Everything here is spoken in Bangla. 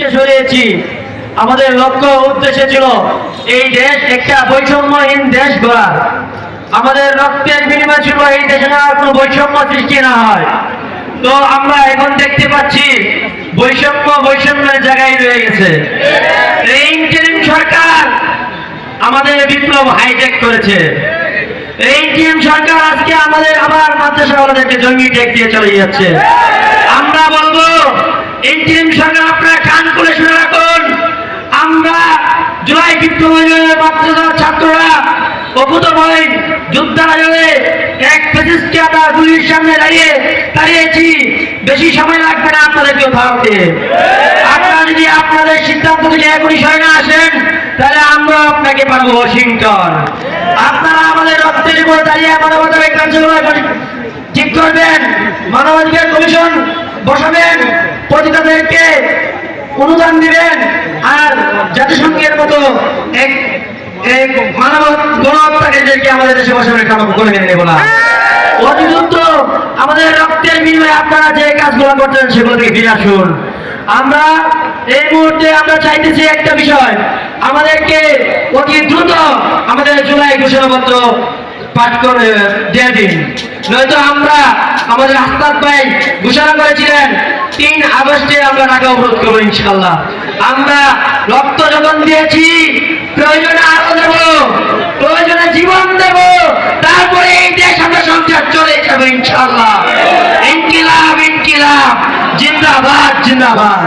কে সরিয়েছি আমাদের লক্ষ্য উদ্দেশ্য ছিল এই দেশ একটা বৈষম্যহীন দেশ গড়া। আমাদের রক্তের বিনিময় ছিল এই দেশে না কোনো বৈষম্য সৃষ্টি না হয়। তো আমরা এখন দেখতে পাচ্ছি বৈষম্য বৈষম্যের জায়গায় রয়ে গেছে। সরকার আমাদের বিপ্লব হাইটেক করেছে। এই টিএম সরকার আজকে আমাদের আবার মাদ্রাসাওয়ালাদেরকে জঙ্গি টেক দিয়ে চলে যাচ্ছে। আমরা বলব এই টিএম সরকার আপনারা কান করে শুনে রাখুন আমরা জুলাই বিপ্লবের মাদ্রাসা ছাত্ররা অভূতভয় যুদ্ধালয়ে এক ফেসিস্টকে আমরা গুলির সামনে দাঁড়িয়ে দাঁড়িয়েছি। ঠিক করবেন। মানবাধিকার কমিশন বসাবেন, পতিতাদেরকে অনুদান দিবেন, আর জাতিসংঘের মতো এক মানব আমাদের আপনারা যে কাজগুলো আমরা এই মুহূর্তে আমরা চাইতেছি একটা বিষয়, আমাদেরকে আমাদের জুলাই পাঠ করে, দিয়ে দিন। নয়তো আমরা আমাদের ভাই ঘোষণা করেছিলেন, তিন আগস্টে আমরা ঢাকা অবরোধ করব ইনশাল্লাহ আমরা রক্ত যখন দিয়েছি, প্রয়োজনে আরও দেব, প্রয়োজনে জীবন দেব, তারপরে এই দেশ আমরা সংসার চলে যাবে ইনশাল্লাহ ইনকিলাব ইনকিলাব, জিন্দাবাদ জিন্দাবাদ।